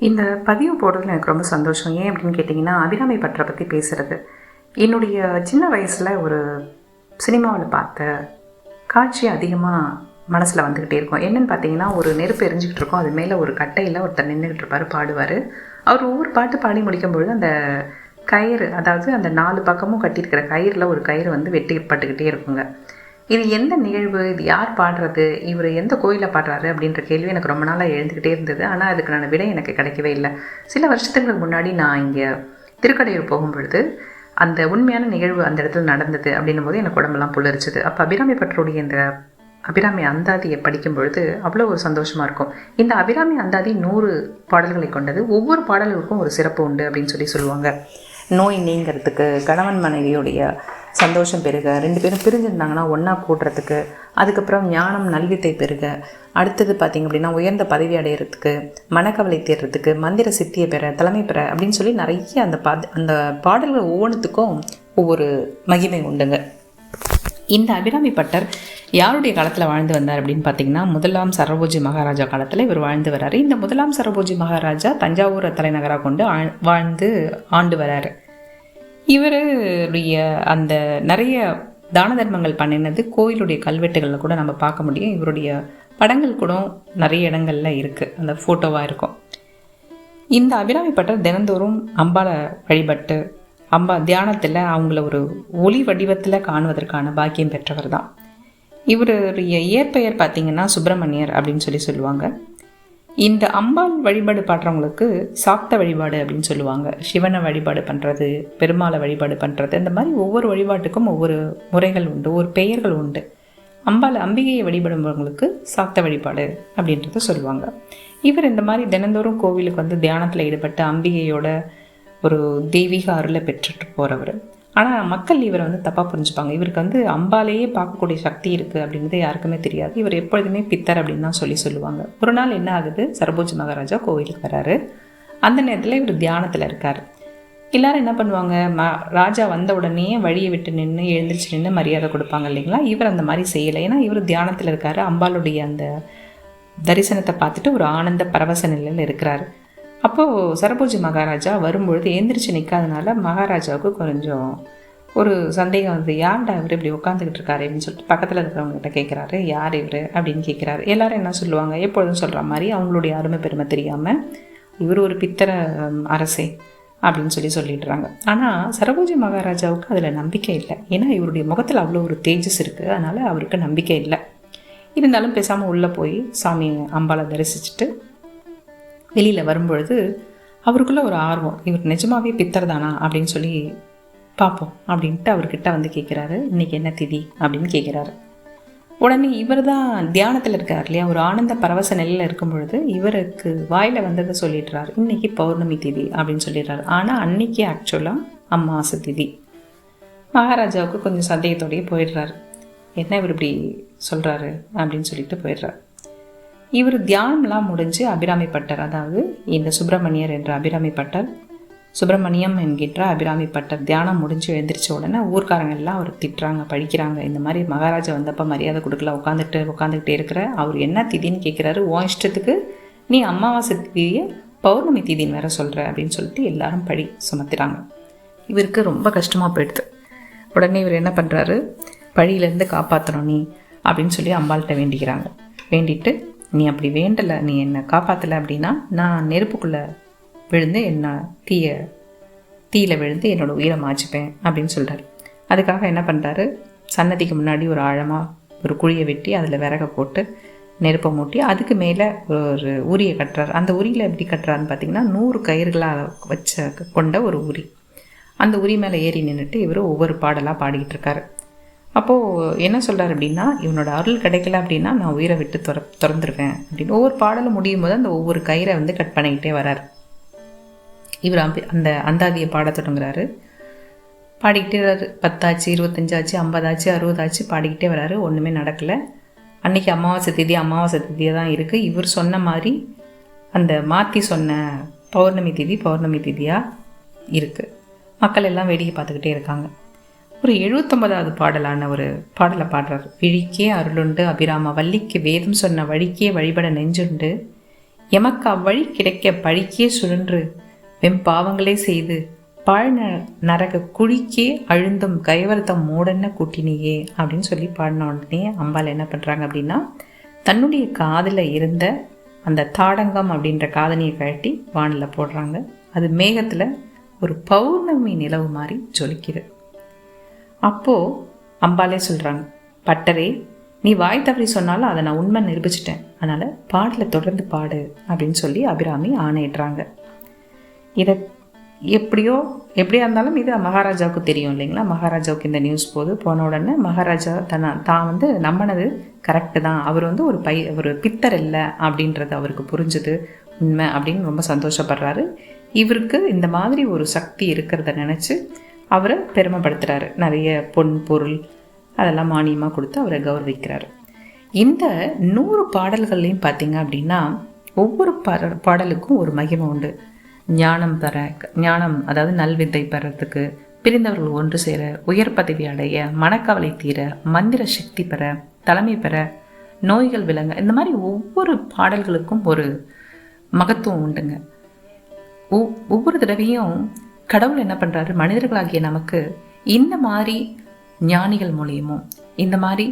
இந்த பதிவு போடுறதுல எனக்கு ரொம்ப சந்தோஷம். ஏன் அப்படின்னு கேட்டிங்கன்னா அபிராமி பற்றை பற்றி பேசுகிறது என்னுடைய சின்ன வயசில் ஒரு சினிமாவில் பார்த்த காட்சி அதிகமாக மனசில் வந்துக்கிட்டே இருக்கும். என்னென்னு பார்த்தீங்கன்னா ஒரு நெருப்பு எரிஞ்சுக்கிட்டு இருக்கும். அது மேலே ஒரு கட்டையில் ஒருத்தர் நின்றுக்கிட்டு இருப்பார் பாடுவார். அவர் ஒவ்வொரு பாட்டு பாடி முடிக்கும் பொழுது அந்த கயிறு அதாவது அந்த நாலு பக்கமும் கட்டியிருக்கிற கயிறில் ஒரு கயிறு வந்து வெட்டி பட்டுக்கிட்டே இருக்குங்க. இது எந்த நிகழ்வு? இது யார் பாடுறது? இவர் எந்த கோயிலில் பாடுறாரு? அப்படின்ற கேள்வி எனக்கு ரொம்ப நாளாக எழுந்துக்கிட்டே இருந்தது. ஆனால் அதுக்கான விடை எனக்கு கிடைக்கவே இல்லை. சில வருஷத்துக்கு முன்னாடி நான் இங்கே திருக்கடையூர் போகும்பொழுது அந்த உண்மையான நிகழ்வு அந்த இடத்துல நடந்தது அப்படின்னும் போது எனக்கு உடம்பெல்லாம் புல்லரிச்சது அப்போ அபிராமி பற்றோடைய இந்த அபிராமி அந்தாதியை படிக்கும் பொழுது அவ்வளோ ஒரு சந்தோஷமாக இருக்கும். இந்த அபிராமி அந்தாதி நூறு பாடல்களை கொண்டது. ஒவ்வொரு பாடல்களுக்கும் ஒரு சிறப்பு உண்டு அப்படின்னு சொல்லி சொல்லுவாங்க. நோய் நீங்கிறதுக்கு கணவன் மனைவியுடைய சந்தோஷம் பெருக ரெண்டு பேரும் பிரிஞ்சிருந்தாங்கன்னா ஒன்றா கூடுறதுக்கு அதுக்கப்புறம் ஞானம் நல்வித்தை பெருக. அடுத்தது பார்த்திங்க அப்படின்னா உயர்ந்த பதவி அடையிறதுக்கு மனக்கவலை தேர்றதுக்கு மந்திர சித்தியை பெற தலைமை பெற அப்படின்னு சொல்லி நிறைய அந்த பா அந்த பாடல்கள் ஒவ்வொன்றுத்துக்கும் ஒவ்வொரு மகிமை உண்டுங்க. இந்த அபிராமி பட்டர் யாருடைய காலத்தில் வாழ்ந்து வந்தார் அப்படின்னு பார்த்தீங்கன்னா முதலாம் சரபோஜி மகாராஜா காலத்தில் இவர் வாழ்ந்து வர்றாரு இந்த முதலாம் சரபோஜி மகாராஜா தஞ்சாவூரை தலைநகராக கொண்டு வாழ்ந்து ஆண்டு வராரு. இவருடைய அந்த நிறைய தான தர்மங்கள் பண்ணினது கோயிலுடைய கல்வெட்டுகளில் கூட நம்ம பார்க்க முடியும். இவருடைய படங்கள் கூட நிறைய இடங்களில் இருக்குது அந்த ஃபோட்டோவாக இருக்கும். இந்த அபிராமி பட்டர் தினந்தோறும் அம்பாவை வழிபட்டு அம்பா தியானத்தில் அவங்கள ஒரு ஒளி வடிவத்தில் காணுவதற்கான பாக்கியம் பெற்றவர் தான். இவருடைய இயற்பெயர் பார்த்திங்கன்னா சுப்பிரமணியர் அப்படின்னு சொல்லி சொல்லுவாங்க. இந்த அம்பாள் வழிபாடு பாடுறவங்களுக்கு சாக்த வழிபாடு அப்படின்னு சொல்லுவாங்க. சிவனை வழிபாடு பண்ணுறது பெருமாளை வழிபாடு பண்ணுறது இந்த மாதிரி ஒவ்வொரு வழிபாட்டுக்கும் ஒவ்வொரு முறைகள் உண்டு ஒரு பெயர்கள் உண்டு. அம்பாள் அம்பிகையை வழிபடுபவங்களுக்கு சாக்த வழிபாடு அப்படின்றத சொல்லுவாங்க. இவர் இந்த மாதிரி தினந்தோறும் கோவிலுக்கு வந்து தியானத்தில் ஈடுபட்டு அம்பிகையோட ஒரு தெய்வீக அருளை பெற்றுட்டு போகிறவர் ஆனால் மக்கள் இவரை வந்து தப்பாக புரிஞ்சுப்பாங்க. இவருக்கு வந்து அம்பாலேயே பார்க்கக்கூடிய சக்தி இருக்குது அப்படிங்கிறது யாருக்குமே தெரியாது. இவர் எப்பொழுதுமே பித்தர் அப்படின்னு தான் சொல்லி சொல்லுவாங்க. ஒரு நாள் என்ன ஆகுது? சரபோஜி மகாராஜா கோவிலுக்கு வராரு. அந்த நேரத்தில் இவர் தியானத்தில் இருக்கார். எல்லாரும் என்ன பண்ணுவாங்க? ம ராஜா வந்த உடனே வழியை விட்டு நின்று எழுந்திரிச்சு நின்று மரியாதை கொடுப்பாங்க இல்லைங்களா? இவர் அந்த மாதிரி செய்யலை. ஏன்னா இவர் தியானத்தில் இருக்கார். அம்பாளுடைய அந்த தரிசனத்தை பார்த்துட்டு ஒரு ஆனந்த பரவச நிலையில் இருக்கிறார். அப்போது சரபோஜி மகாராஜா வரும்பொழுது எந்திரிச்சு நிற்காதனால மகாராஜாவுக்கு கொஞ்சம் ஒரு சந்தேகம் வந்து யார்டா இவர் இப்படி உட்காந்துக்கிட்டு இருக்காரு? அப்படின்னு சொல்லிட்டு பக்கத்தில் இருக்கிறவங்ககிட்ட கேட்குறாரு யார் இவர்? அப்படின்னு கேட்குறாரு எல்லாரும் என்ன சொல்லுவாங்க? எப்பொழுதும் சொல்கிற மாதிரி அவங்களுடைய அருமை பெருமை தெரியாமல் இவர் ஒரு பித்தர அரசே அப்படின்னு சொல்லி சொல்லிடுறாங்க. ஆனால் சரபோஜி மகாராஜாவுக்கு அதில் நம்பிக்கை இல்லை. ஏன்னா இவருடைய முகத்தில் அவ்வளோ ஒரு தேஜஸ் இருக்குது அதனால் அவருக்கு நம்பிக்கை இல்லை. இருந்தாலும் பேசாமல் உள்ளே போய் சாமி அம்பாவை தரிசிச்சுட்டு வெளியில் வரும்பொழுது அவருக்குள்ளே ஒரு ஆர்வம். இவர் நிஜமாகவே பித்தர் தானா அப்படின்னு சொல்லி பார்ப்போம் அப்படின்ட்டு அவர்கிட்ட வந்து கேட்குறாரு இன்றைக்கி என்ன திதி அப்படின்னு கேட்குறாரு உடனே இவர் தான் தியானத்தில் இருக்கார் இல்லையா? ஒரு ஆனந்த பரவச நிலையில் இருக்கும் பொழுது இவருக்கு வாயில் வந்ததை சொல்லிடுறாரு. இன்றைக்கி பௌர்ணமி திதி அப்படின்னு சொல்லிடுறாரு. ஆனால் அன்னைக்கு ஆக்சுவலாக அம்மாச திதி. மகாராஜாவுக்கு கொஞ்சம் சந்தேகத்தோடையே போயிடுறாரு. என்ன இவர் இப்படி சொல்கிறாரு அப்படின்னு சொல்லிட்டு போயிடுறாரு. இவர் தியானம்லாம் முடிஞ்சு அபிராமி பட்டர் அதாவது இந்த சுப்பிரமணியர் என்ற அபிராமி பட்டர் சுப்பிரமணியம் என்கின்ற அபிராமி பட்டர் தியானம் முடிஞ்சு எழுந்திரிச்ச உடனே ஊர்க்காரங்க எல்லாம் அவர் திட்டுறாங்க படிக்கிறாங்க இந்த மாதிரி மகாராஜா வந்தப்போ மரியாதை கொடுக்கல உட்காந்துட்டு உட்காந்துக்கிட்டே இருக்கிற. அவர் என்ன திதின்னு கேட்குறாரு உன் இஷ்டத்துக்கு நீ அமாவாசை திதியை பௌர்ணமி திதின்னு வேற சொல்கிற அப்படின்னு சொல்லிட்டு எல்லாரும் படி சுமத்துறாங்க. இவருக்கு ரொம்ப கஷ்டமாக போயிடுது. உடனே இவர் என்ன பண்ணுறாரு பழியிலேருந்து காப்பாற்றணும் நீ அப்படின்னு சொல்லி அம்பாள்கிட்ட வேண்டிக்கிறாங்க. வேண்டிட்டு நீ அப்படி வேண்டலை நீ என்னை காப்பாற்றலை அப்படின்னா நான் நெருப்புக்குள்ளே விழுந்து என்ன தீய தீயில் விழுந்து என்னோடய உயிரை மாச்சிப்பேன் அப்படின்னு சொல்கிறார் அதுக்காக என்ன பண்ணுறாரு சன்னதிக்கு முன்னாடி ஒரு ஆழமாக ஒரு குழியை வெட்டி அதில் விறக போட்டு நெருப்பை மூட்டி அதுக்கு மேலே ஒரு உரியை கட்டுறாரு. அந்த உரியில் எப்படி கட்டுறாருன்னு பார்த்தீங்கன்னா நூறு கயிறுகளாக வச்ச கொண்ட ஒரு உரி. அந்த உரி மேலே ஏறி நின்றுட்டு இவர் ஒவ்வொரு பாடலாக பாடிக்கிட்டு இருக்காரு. அப்போது என்ன சொல்கிறார் அப்படின்னா இவனோட அருள் கிடைக்கல அப்படின்னா நான் உயிரை விட்டு துற திறந்துருவேன். அப்படின்னு ஒவ்வொரு பாடலும் முடியும் போது அந்த ஒவ்வொரு கயிறை வந்து கட் பண்ணிக்கிட்டே வரார். இவர் அம்பி அந்த அந்தாதியை பாட தொடங்குறாரு. பாடிக்கிட்டே வராரு. பத்தாச்சு இருபத்தஞ்சாச்சு ஐம்பதாச்சு அறுபதாச்சு பாடிக்கிட்டே வராரு. ஒன்றுமே நடக்கலை. அன்றைக்கி அமாவாசை தேதி அமாவாசை தேதியாக தான் இருக்குது இவர் சொன்ன மாதிரி அந்த மாற்றி சொன்ன பௌர்ணமி தேதி பௌர்ணமி தேதியாக இருக்குது மக்கள் எல்லாம் வேடிக்கை பார்த்துக்கிட்டே இருக்காங்க. ஒரு எழுபத்தொன்பதாவது பாடலான ஒரு பாடலை பாடுறார். விழிக்கே அருளுண்டு அபிராம வள்ளிக்கு வேதம் சொன்ன வழிக்கே வழிபட நெஞ்சுண்டு. எமக்கு அவ்வழி கிடைக்க பழிக்கே சுழன்று வெம்பாவங்களே செய்து பாழ் நரக குழிக்கே அழுந்தும் கைவர்த்தம் மூடன்ன கூட்டினியே? அப்படின்னு சொல்லி பாடின உடனே அம்பாள் என்ன பண்ணுறாங்க அப்படின்னா தன்னுடைய காதில் இருந்த அந்த தாடங்கம் அப்படின்ற காதனியை கழட்டி வானில் போடுறாங்க. அது மேகத்தில் ஒரு பௌர்ணமி நிலவு மாதிரி ஜொலிக்குது. அப்போது அம்பாலே சொல்கிறாங்க பட்டரே நீ வாய் தவறி சொன்னாலும் அதை நான் உண்மை நிரூபிச்சிட்டேன். அதனால் பாடலை தொடர்ந்து பாடு அப்படின்னு சொல்லி அபிராமி ஆணையிடுறாங்க. இதை எப்படியோ எப்படியா இருந்தாலும் இது மகாராஜாவுக்கு தெரியும் இல்லைங்களா? மகாராஜாவுக்கு இந்த நியூஸ் போது போன உடனே மகாராஜா தன்னை தான் வந்து நம்மனது கரெக்டு தான். அவர் வந்து ஒரு பை ஒரு பித்தர் இல்லை அப்படின்றது அவருக்கு புரிஞ்சுது. உண்மை அப்படின்னு ரொம்ப சந்தோஷப்படுறாரு. இவருக்கு இந்த மாதிரி ஒரு சக்தி இருக்கிறத நினச்சி அவரை பெருமைப்படுத்துகிறாரு நிறைய பொன் பொருள் அதெல்லாம் மானியமாக கொடுத்து அவரை கௌரவிக்கிறாரு. இந்த நூறு பாடல்கள்லையும் பார்த்தீங்க அப்படின்னா ஒவ்வொரு பாட பாடலுக்கும் ஒரு மகிமை உண்டு. ஞானம் பெற ஞானம் அதாவது நல்வித்தை பெறத்துக்கு பிரிந்தவர்கள் ஒன்று சேர உயர் பதவி அடைய மனக்கவலை தீர மந்திர சக்தி பெற தலைமை பெற நோய்கள் விளங்க இந்த மாதிரி ஒவ்வொரு பாடல்களுக்கும் ஒரு மகத்துவம் உண்டுங்க. ஒவ்வொரு தடவையும் கடவுள் என்ன பண்ணுறாரு மனிதர்களாகிய நமக்கு இந்த மாதிரி ஞானிகள் மூலியமும் இந்த மாதிரி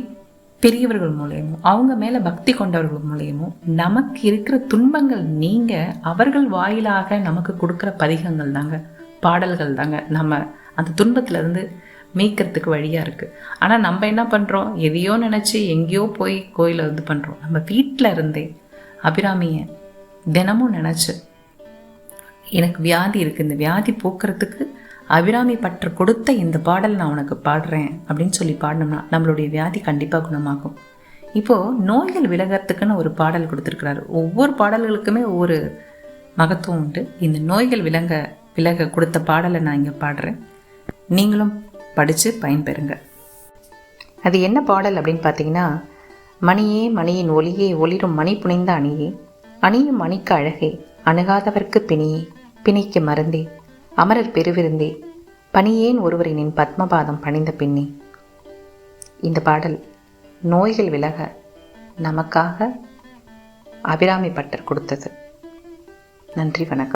பெரியவர்கள் மூலியமும் அவங்க மேலே பக்தி கொண்டவர்கள் மூலியமும் நமக்கு இருக்கிற துன்பங்கள் நீங்க அவர்கள் வாயிலாக நமக்கு கொடுக்குற பதிகங்கள் தாங்க பாடல்கள் தாங்க. நம்ம அந்த துன்பத்துல இருந்து மீட்கிறதுக்கு வழியாக இருக்குது ஆனால் நம்ம என்ன பண்ணுறோம் எதையோ நினச்சி எங்கேயோ போய் கோயிலை இது பண்ணுறோம் நம்ம வீட்டில் இருந்தே அபிராமியை தினமும் நினச்சி எனக்கு வியாதி இருக்குது இந்த வியாதி போக்குறதுக்கு அபிராமி பற்று கொடுத்த இந்த பாடல் நான் உனக்கு பாடுறேன் அப்படின்னு சொல்லி பாடினோம்னா நம்மளுடைய வியாதி கண்டிப்பாக குணமாகும். இப்போது நோய்கள் விலகிறதுக்குன்னு ஒரு பாடல் கொடுத்துருக்கிறாரு. ஒவ்வொரு பாடல்களுக்குமே ஒவ்வொரு மகத்துவம் உண்டு. இந்த நோய்கள் விலங்க விலக கொடுத்த பாடலை நான் இங்கே பாடுறேன். நீங்களும் படித்து பயன்பெறுங்க. அது என்ன பாடல் அப்படின்னு பார்த்தீங்கன்னா மணியே மணியின் ஒளியே ஒளிரும் மணி புனைந்த அணியே அணியும் மணிக்கு அழகே அணுகாதவர்க்கு பிணியே பிணிக்கு மருந்தே அமரர் பெருவிருந்தே. பணியேன் ஒருவரை நின் பத்மபாதம் பணிந்த பின்னே இந்த பாடல் நோய்கள் விலக நமக்காக அபிராமி பட்டர் கொடுத்தது. நன்றி வணக்கம்.